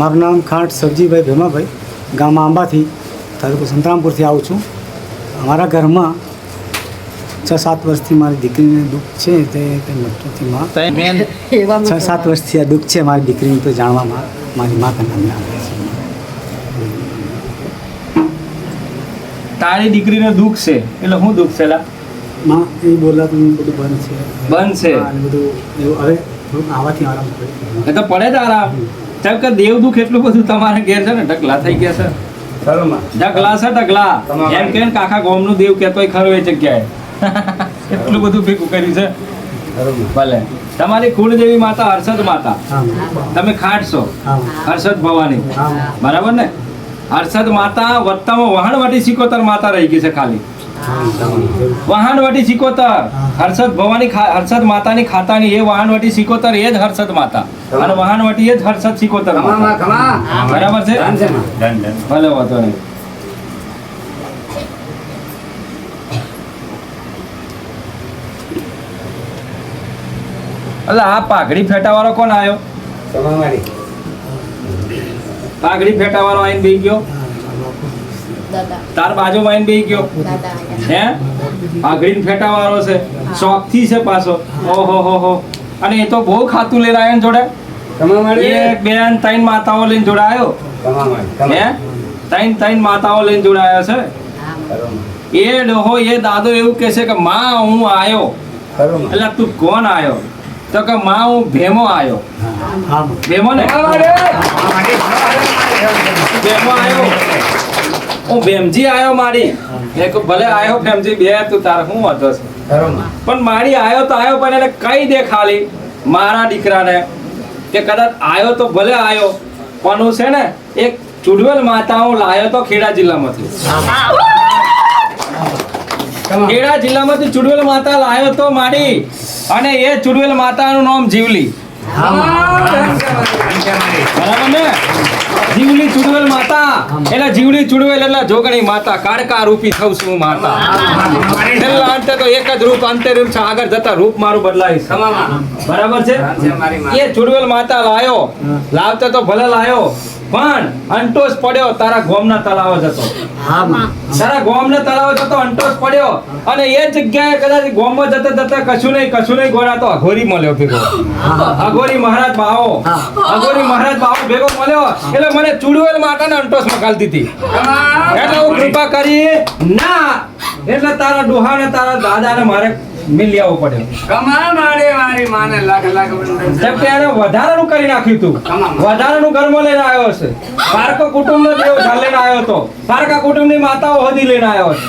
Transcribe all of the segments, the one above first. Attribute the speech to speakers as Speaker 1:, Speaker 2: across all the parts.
Speaker 1: મારું નામ ખાંટ સબજીભાઈ ભેમાભાઈ. ગામ આંબાથી તાલુકો સંતરામપુરથી આવું છું. અમારા ઘરમાં છ સાત વર્ષથી મારી દીકરીને દુઃખ છે તે નથી માં. છ સાત વર્ષથી આ દુઃખ છે મારી દીકરીને તો જાણવામાં મારી માતા નામ આવે છે.
Speaker 2: તારી દીકરીને દુઃખ છે? એટલે હું દુઃખ છે?
Speaker 1: માં એ બોલાતું બધું બંધ છે.
Speaker 2: બંધ છે?
Speaker 1: અને બધું એવું હવે આવાથી આરામ પડે
Speaker 2: એ તો પડે જ જેમ કે દેવ દુઃખ એટલું બધું તમારે ઘેર છે ને? ઢગલા થઈ ગયા છે. ઢગલા છે ઢગલા. એમ કે ને કે આખા ગામનું દેવ કહેતોય ખરો એ જગ્યાએ. એટલું બધું ભેગું કર્યું છે. ભલે. તમારી કુળદેવી માતા હર્ષદ માતા. તમે
Speaker 1: ખાટશો.
Speaker 2: હર્ષદ ભવાની. બરાબર ને? હર્ષદ માતા વત્તામાં વહાણવાટી સિકોતર માતા રહી ગઈ છે ખાલી. વહાણવાટી સિકોતર. હર્ષદ ભવાની હર્ષદ માતાની ખાતાની એ વાહનવટી સિકોતર એ જ હર્ષદ માતા. અને વાહનવટી એ જ હર્ષદ સિકોતર બરાબર છે? ભલે વાંધો નહીં. એટલે આ પાઘડી ફેટાવાળો કોણ આવ્યો પાઘડી ફેટાવાળો આવીને બી ગયો? તાર બાજુમાં માં બેહી ગયો. હે? આ ગ્રીન ફેટા વાળો છે. શોખથી છે પાછો. ઓહો હો હો. અને એ તો બહુ ખાતું લઈને આવ્યો જોડે. એક બે ત્રણ માતાઓ લઈને જોડાયો. હે? ત્રણ ત્રણ માતાઓ લઈને જોડાયો છે. એ ડોહો એ દાદો એવું કહે છે કે માં હું આયો. એટલે તું કોણ આયો? તો કે માં હું ભેમો
Speaker 1: આવ્યો
Speaker 2: ભેમો ને? ભેમો આયો. હું ભેમજી આવ્યો મારી. મેં ભલે આવ્યો ભેમજી બે તું તારે હું વાંધો છે? પણ મારી આવ્યો તો આવ્યો પણ એને કઈ દે ખાલી? મારા દીકરાને. કે કદાચ આવ્યો તો ભલે આવ્યો પણ હું છે ને એક ચુડવેલ માતા હું લાયો તો ખેડા જિલ્લામાંથી. ખેડા જિલ્લામાંથી ચુડવેલ માતા લાયો તો મારી. અને એ ચુડવેલ માતાનું નામ જીવલી. જીવલી ચુડવેલ માતા. એટલે જીવલી ચુડવેલ એટલે જોગણી માતા. કાળકા રૂપી થઉં છું માતા. છેલ્લા અંતે તો એક જ રૂપ અંતે રૂપ છે. આગળ જતા રૂપ મારું બદલાઈશ બરાબર છે? એ ચુડવેલ માતા લાયો. લાવતો તો ભલે લાયો. પણ અંટોસ પડ્યો તારા ગોમના તળાવ જતો. તારા ગોમના તળાવ જતો અંટોસ પડ્યો. અને એ જગ્યાએ કદાચ ગોમમાં જતા જતા કશું નહીં કશું નહીં ગોળાતો અઘોરી મળ્યો ભેગો. અઘોરી મહારાજ બાવો. અઘોરી મહારાજ બાવો ભેગો મળ્યો. એટલે મને ચુડવેલ માતાને અંટોસમાં ગાલતી હતી એટલે હું કૃપા કરી ના. એટલે તારા ડોહાને તારા દાદાને મારે મિલી આવવું પડ્યો જેમ કે એને વધારાનું કરી નાખ્યું તું. વધારાનું ઘરમાં લઈને આવ્યો છે. પારકો કુટુંબ નો દેવ ઝાલ લઈને આવ્યો હતો. પારકા કુટુંબ માતાઓ હદી લઈને આવ્યો છે.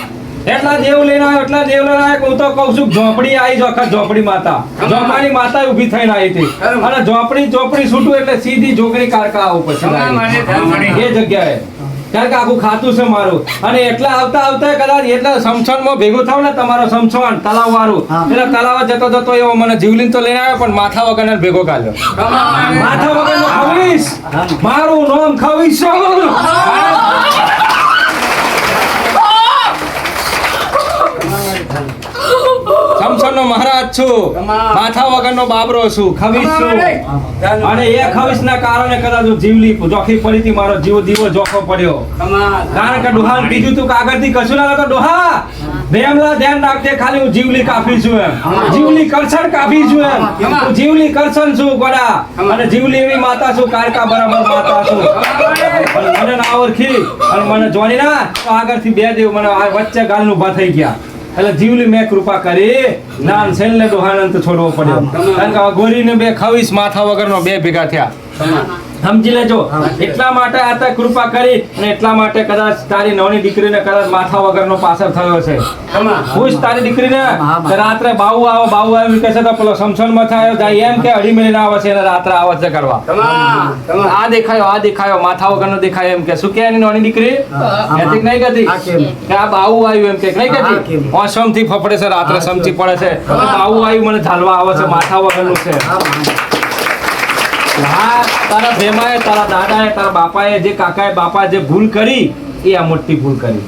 Speaker 2: એટલા દેવ લઈને આવ્યો એટલા દેવ લઈને આવ્યો હું તો કઉ છું ઝોપડી આવી વખત ઝોપડી માતા. ઝોપડી માતા ઊભી થઈને આવી હતી. અને ઝોપડી ઝોપડી છૂટું એટલે સીધી જોગણી કારકા આવું પછી એ જગ્યાએ. કારણ કે આખું ખાતું છે મારું. અને એટલા આવતા આવતા કદાચ એટલા સમસનમાં ભેગું થાવ ને તમારો સમસણ તલાવ વાળું એટલે તલાવ જતો જતો એવો મને જીવલીન તો લઈને આવ્યો પણ માથા વગર ભેગો કાઢ્યો માથા વગર નો ખવીશ મારું નામ ખવીશ? સમસણનો મહારાજ છું. માથા વગરનો બાબરો છું. ખવીશ છું. અને એ ખવીશના કારણે કદાચ જીવલી જોખી પડી હતી મારો જીવ દીવો જોખો પડ્યો. કારણ કે ડોહાને કીધું તું કે આગળથી કશું ના લાગતો ડોહા બેમલા ધ્યાન રાખજે ખાલી હું જીવલી કાપી છું એમ. જીવલી કરસણ કાપી છું એમ. હું જીવલી કરસણ છું ગોડા. અને જીવલી એવી માતા છું કારકા બરાબર માતા છું. મને ના ઓળખી. અને મને જોડી ના તો આગળથી બે દેવ મને વચ્ચે વચ્ચે ગાલનું ઊભા થઈ ગયા. એટલે જીવલી મેં કૃપા કરી નાન છેલ્લે ડોહાનંત છોડવો પડ્યો. કારણ કે ગોરીને બે ખાવીસ માથા વગરનો બે ભેગા થયા. સમજી લેજો. એટલા માટે આ કૃપા કરી અને એટલા માટે કદાચ તારી નવની દીકરીને કદાચ માથા વગરનો પાછળ થયો છે. ખુશ તારી દીકરીને રાત્રે બાઉ આવો બાઉ આવે કહે છે તો પેલો સમસણમાં થયો જાય એમ કે અઢી મહિના આવે છે રાત્રે આવે છે કરવા. આ દેખાયો આ દેખાયો માથા વગરનો દેખાયો એમ કે. શું કે એની નવની દીકરી? કહેતી નહીં કહેતી? કે આ બાઉ આવ્યું એમ કે. નહીં કહેતી? ઓસમથી ફફડે છે રાત્રે સમજી પડે છે. બાઉ આવ્યું મને ઝાલવા આવે છે માથા વગરનું છે. હા તારા ભેમાએ તારા દાદાએ તારા બાપાએ જે કાકાએ બાપા જે ભૂલ કરી એ આ મોટી ભૂલ કરી.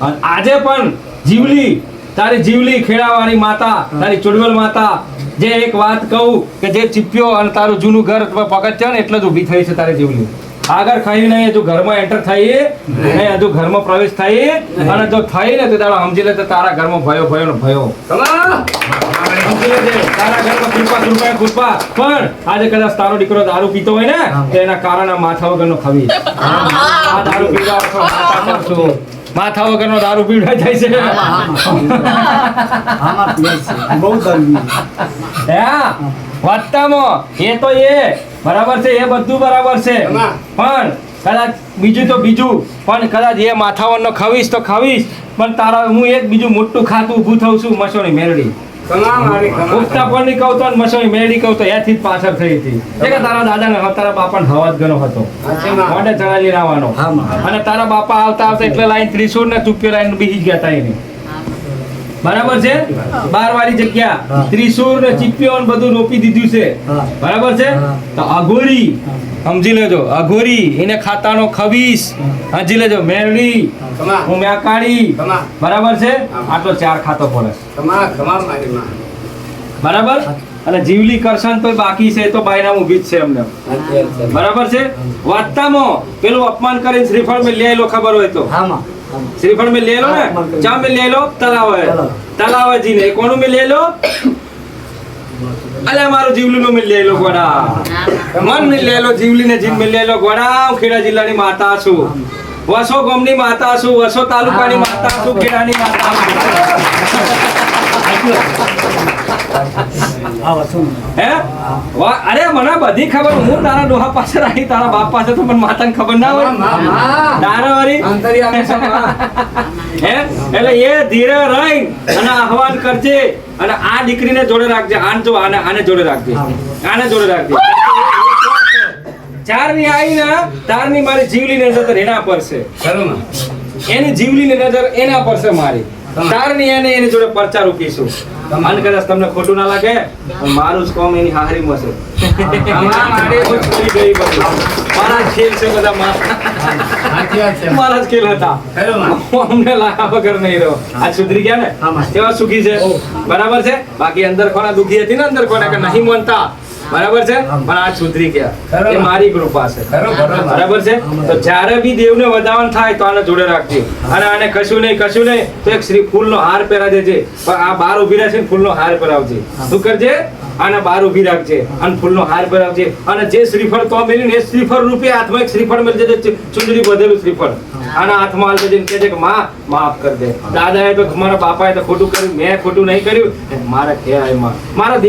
Speaker 2: અને આજે પણ જીવલી તારી જીવલી ખેડાવાળી માતા તારી ચુડવેલ માતા જે એક વાત કહું કે જે ચીપ્યો અને તારું જૂનું ઘર પગથિયા ને એટલે જ ઊભી થઈ છે તારી જીવલી. આગળ ખાઈ નહીં હજુ ઘરમાં એન્ટર થઈએ. નહીં. હજુ ઘરમાં પ્રવેશ થઈએ અને જો થઈ ને તો તારા સમજી લે તો તારા ઘરમાં ભયો ભયો. ને ભયો તારા ઘરમાં કૃપા કૃપા કૃપા. પણ આજે કદાચ તારો દીકરો દારૂ પીતો હોય ને તો એના કારણે માથા વગરનો ખવી. આ દારૂ પીવા માથા. વગરનો દારૂ જાય છે.
Speaker 1: બહુ ગરમી
Speaker 2: હા? એ તો એ. બરાબર છે એ બધું બરાબર છે. પણ કદાચ બીજું તો બીજું પણ કદાચ એ માથાવરનો ખવીશ તો ખવીશ પણ તારા હું એક બીજું મોટું ખાતું ઊભું થઉં છું મસોની મેરડી. ઉગતા પણ નહીં કહું તો મસોની મેરડી કહું તો એથી જ પાછળ થઈ હતી. એ કે તારા દાદાને તારા બાપાને હવા જ ગણો હતો. મોઢે રાવાનો
Speaker 1: હા,
Speaker 2: અને તારા બાપા આવતા આવતા એટલે લાઈન ત્રિશુળ ને તુપ્યો લાઈન બીજી ગયા તા એને. બરાબર છે? બાર વાળી જગ્યા ત્રિશુર ને ચીપ્યો ને બધું રોપી દીધું છે. બરાબર છે? તો અઘોરી સમજી લેજો અઘોરી એને ખાતાનો ખવીસ. સમજી લેજો મેરડી હું મેકાળી બરાબર છે? આટલો ચાર ખાતો પડે. બરાબર? અને જીવલી કરશન તો બાકી છે તો બાયનામ ઊભી જ છે અમને બરાબર છે? વાર્તામાં પેલું અપમાન કરીને શ્રીફળ મેં લેલો ખબર હોય તો.
Speaker 1: આમાં
Speaker 2: શ્રીફળ में ले लो
Speaker 1: हाँ,
Speaker 2: ना
Speaker 1: हाँ,
Speaker 2: क्या में ले लो तलाव है
Speaker 1: तलाव।
Speaker 2: तलाव है जी ने કોનું में ले लो અલે મારું જીવલી નું મેં લઈ લો ગોડા મન મેં લઈ લો જીવલી ને જીન મેં લઈ લો ગોડા હું ખેડા જિલ્લાની માતા છું વસો ગામની માતા છું વસો તાલુકાની માતા છું ખેડાની માતા
Speaker 1: આ વસ્તુ
Speaker 2: હે? અરે મને બધી ખબર. હું તારા ડોહા પાસે રાખી તારા બાપ પાસે તો મને માતાને ખબર ના હોય. તારા હે? એટલે એ ધીરે રહી અને આહવાન કરજે અને આ દીકરીને જોડે રાખજે. આને જો આને આને જોડે રાખજે. આને જોડે રાખજે. ચારની આવી ને તારની મારી જીવલીની નજર એના પર છે. એની જીવલી નજર એના પર છે મારી. તારની એને એની જોડે પરચા રૂપીશું. અને કદાચ તમને ખોટું ના લાગે મારું જ કોમ એની હાહરીમાં છે. હું છોડી ગઈ બધું. મારા ખેલ છે બધા મારા. મારા જ ખેલ હતા. અમને લાયા વગર નહીં રહ્યો. આ સુધરી ગયા ને? એવા સુખી છે. બરાબર છે? બાકી અંદર કોના દુખી હતી ને અંદર કોના કે નહીં માનતા? બરાબર છે? પણ આ સુધરી ગયા એ મારી કૃપા છે. બરાબર છે? તો જ્યારે બી દેવને વધાવન થાય તો આને જોડે રાખજે. અને આને કશું નહીં કશું નહીં તો એક શ્રી ફૂલનો હાર પહેરા દેજે પણ આ બાર ઊભી રહેશે ફૂલ ફૂલનો હાર પહેરાવજે. શું કરજે? આને બાર ઊભી રાખજે અને ફૂલનો હાર પહેરાવજે અને જે શ્રીફળ તો મેળવીને એ શ્રીફળ રૂપે હાથમાં એક શ્રીફળ મેળજે જે ચૂંદડી બધેલું શ્રીફળ. આના હાથમાં હાલ જઈને ને કહેજે કે માં માફ કરી દે. દાદાએ તો મારા બાપાએ તો ખોટું કર્યું મેં ખોટું નહીં કર્યું. મારા કહેવાયમાં મારા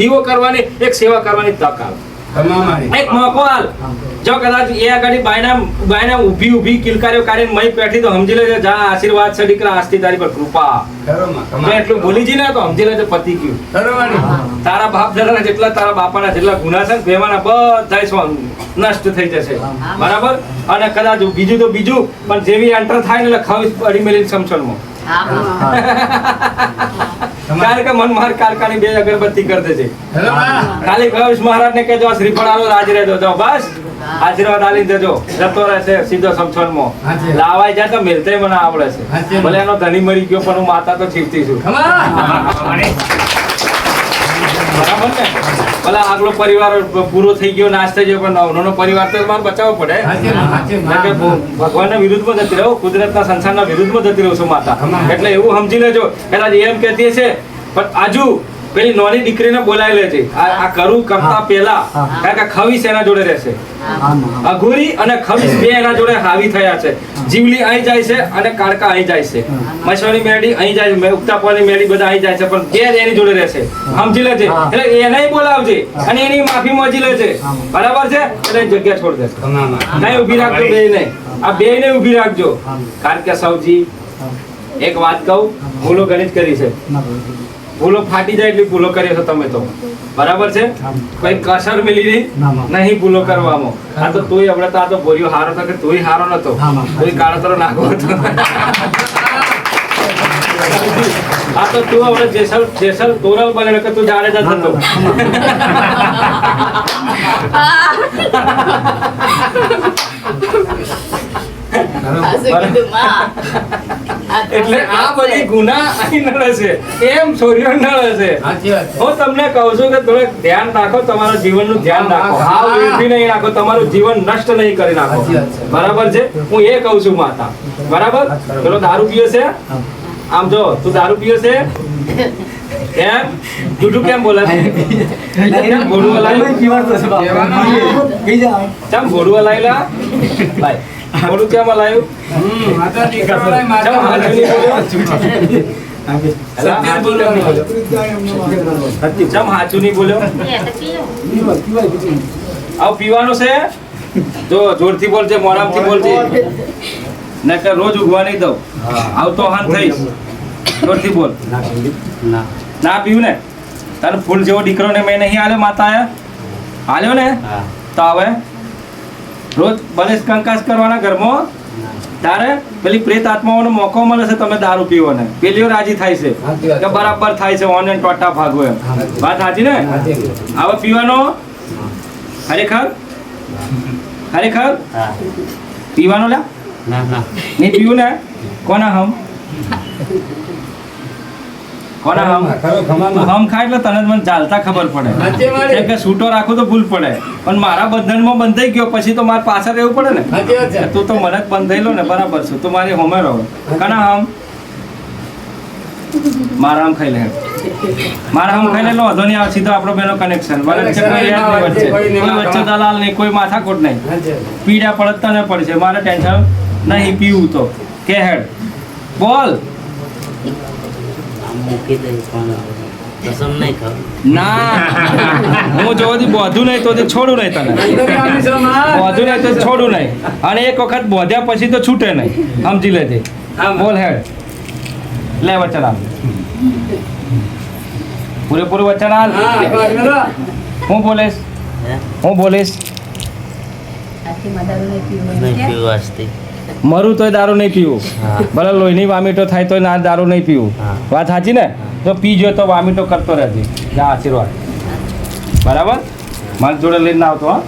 Speaker 2: દીવો કરવાની એક સેવા કરવાની તક આવે એક મોકો હાલ જો કદાચ એ આગળ બાયના બાયના ઊભી ઊભી કિલકારીઓ કાઢીને મય પેઠી તો સમજી લેજો જા આશીર્વાદ છે દીકરા આજથી તારી પર કૃપા. મેં એટલું ભૂલી જઈને તો સમજી લેજો પતી ગયું. તારા બાપ દાદાના જેટલા તારા બાપાના જેટલા ગુના છે ને બધાય સ્વ- નષ્ટ થઈ જશે. બરાબર? અને કદાચ બીજું તો બીજું પણ જેવી એન્ટર થાય ને એટલે ખાવી અડી મેલી સમસણમાં કારણ કે મન મહાર કારકાની બે અગરબત્તી કરી દેજે. ખાલી કવિશ મહારાજ ને કહેજો શ્રીફળ આલો રાજ રહેજો. જો બસ. આશીર્વાદ. આલી દેજો જતો રહેશે સીધો સમસણમાં લાવાય જાય તો મિલતે મને આવડે છે. ભલે એનો ધણી મરી ગયો પણ હું માતા તો છીપતી છું. બરાબર ને? ભલે આગલો પરિવાર પૂરો થઈ ગયો નાશ થઈ ગયો પણ નવનો પરિવાર તો મારે બચાવવો પડે. ભગવાનના વિરુદ્ધમાં જતી રહો કુદરતના સંસારના વિરુદ્ધમાં જતી રહું છું માતા. એટલે એવું સમજી લેજો. કદાચ એમ કહેતી છે પણ આજુ પેલી નોની દીકરીને બોલાવી લેજે. આ આ કરું કરતા
Speaker 1: પેલા
Speaker 2: પહેલા. કારણ કે ખવીસ એના જોડે રહેશે.
Speaker 1: અઘુરી
Speaker 2: અઘોરી અને ખવીસ બે એના જોડે હાવી થયા છે. જીવલી અહીં જાય છે અને કાળકા અહીં જાય છે. મસવાની મેળી અહીં જાય છે. ઉગતાપવાની મેળી બધા અહીં જાય છે પણ બે એની જોડે રહેશે. સમજી લેજે. એટલે એને બોલાવજે અને એની માફી મોજી લેજે. બરાબર છે? એટલે જગ્યા છોડ દેશે. નહીં ઊભી રાખજો બે નહીં આ બે ને ઊભી રાખજો. કારણ કે સૌજી એક વાત કહું ભૂલો ગણિત કરી છે.
Speaker 1: ના.
Speaker 2: ભૂલો ફાટી જાય એટલી ભૂલો કરી છો તમે તો. બરાબર છે. કોઈ કસર મિલી
Speaker 1: રહી
Speaker 2: નહીં ભૂલો કરવામાં. આ તો તોય હમણાં તો આ તો બોલ્યો હારો હતો કે તોય હારો નતો.
Speaker 1: કોઈ કાળો
Speaker 2: તરો કાળતરો નાખો હતો. આ તો તું હવે જેસલ જેસલ તોરલ બને કે તું જાડેજા થતો.
Speaker 3: Ma.
Speaker 2: એટલે આ બધી ગુના અહીં નડે છે. એમ છોરીઓ નડે છે. હું તમને કહું છું કે તમે ધ્યાન રાખો તમારા જીવનનું ધ્યાન રાખો. હાવ વેઠી નહીં રાખો તમારું જીવન નષ્ટ નહીં કરી નાખો. બરાબર છે? હું એ કહું છું માતા. બરાબર? પેલો દારૂ પીયો છે? આમ જો તું દારૂ પીયો છે? કેમ? જુઠું કેમ બોલે છે કેમ ભોળું હલાયું? કેમ ભોળું હલાયેલા? ભાઈ ભોળું કેમ હલાયું
Speaker 4: હમ, માતાજી
Speaker 2: કેમ
Speaker 4: કરુણાએ માતા
Speaker 2: હાચું નહીં બોલ્યો? અલા,
Speaker 4: સત્ય
Speaker 2: હાચું
Speaker 4: બોલવાનું.
Speaker 2: કેમ નહીં બોલ્યો? કેમ હાચું નહીં બોલ્યો આવ પીવાનું છે જો જોરથી બોલજે મોરામથી બોલજે નકર રોજ ઉગવા નહીં દઉં આવ તો હાન થઈશ જોરથી બોલ ના પીવું ને તારે ફૂલ જેવો દીકરોને મેં નહીં આલ્યો માતાએ આલ્યો ને તો હવે રોજ બલેશ કંકાસ કરવાના ઘરમાં? તારે પેલી પ્રેત આત્માઓનો મોકો મળે છે તમે દારૂ પીવો ને પેલીઓ રાજી થાય છે. કે બરાબર થાય છે ઓન એન્ડ ટોટા ભાગો એમ. વાત. સાચી ને. હવે પીવાનો? ખરેખર? ખરેખર? પીવાનો લે નહીં પીવું ને? કોના હમ? કોના હમ હમ ખાય એટલે તને મને ચાલતા ખબર પડે. કેમ કે છૂટો રાખો તો ભૂલ પડે. પણ મારા બંધનમાં બંધાઈ ગયો પછી તો મારે પાછળ રહેવું પડે ને. તું તો મને જ બંધાઈ લો ને બરાબર છું. તો મારી હોમે રહો. કના હમ મારા હમ ખાઈ લે. મારા હમ ખાઈ લે લો વાંધો નહીં આવે સીધો આપણો બેનો કનેક્શન બરાબર છે કોઈ યાદ નહીં વચ્ચે
Speaker 4: કોઈ
Speaker 2: વચ્ચે દલાલ નહીં કોઈ માથાકોટ નહીં. પીડા પડત તને પડશે. મારે ટેન્શન નહીં પીવું તો. કે હેડ બોલ.
Speaker 3: મૂકી દઈ પણ કસમ નહીં ખાવ.
Speaker 2: ના. હું જો દી બોધું નહીં તો તે છોડું નહીં તને. બોધું નહીં તો છોડું નહીં. અને એક વખત બોધ્યા પછી તો છૂટે નહીં. સમજી લેજે
Speaker 4: આમ.
Speaker 2: બોલ હેડ. લે વચન આપ પૂરેપૂરું વચન આલ.
Speaker 4: હા,
Speaker 2: બોલીશ?
Speaker 3: હે?
Speaker 2: હું બોલીશ?
Speaker 3: નહીં પીવું આજથી
Speaker 2: મરું તોય દારૂ નહીં પીવું. ભલે લોહીની વામીટો થાય તોય ના દારૂ નહીં પીવું. વાત સાચી ને? તો પીજો તો વામીટો કરતો રહેજે. ના આશીર્વાદ. બરાબર? મારી જોડે લઈને આવતો હા?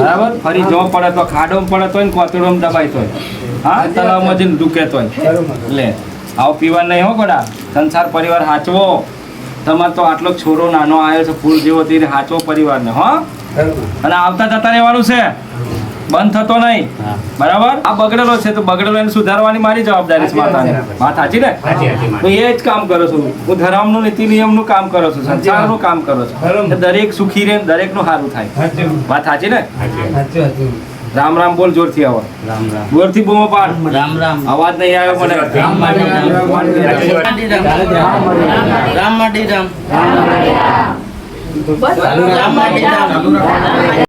Speaker 2: બરાબર? ફરી જો પડે તો ખાડોમાં પડે તો ને કોતરોમાં દબાય તોય. હા? તળાવમાં જઈને
Speaker 4: દુખે તો
Speaker 2: લે આવો પીવા નહીં હો ગોડા. સંસાર પરિવાર હાચવો. તમારે તો આટલો છોરો નાનો આવ્યો છે ફૂલ જેવો તે હાચવો પરિવારને હો? અને આવતા જતા રહેવાનું છે. બંધ થતો નહીં. બરાબર? આ બગડેલો છે તો બગડેલો એને સુધારવાની મારી જવાબદારી છે માતાને. વાત સાચી ને. તો એ જ કામ કરો છું. હું ધર્મનું નીતિ નિયમનું કામ કરો છું સંસારનું કામ કરો છું. દરેક સુખી રહે દરેકનું સારું થાય.
Speaker 4: વાત.
Speaker 2: સાચી ને? રામ રામ બોલ જોરથી આવો.
Speaker 3: રામ રામ.
Speaker 2: જોરથી બૂમો પાડ.
Speaker 3: રામ રામ.
Speaker 2: અવાજ નહીં આવ્યો મને.
Speaker 4: રામ માટે રામ, રામ માટે રામ.
Speaker 3: રામ રામ. માટે રામ રામ માટે રામ.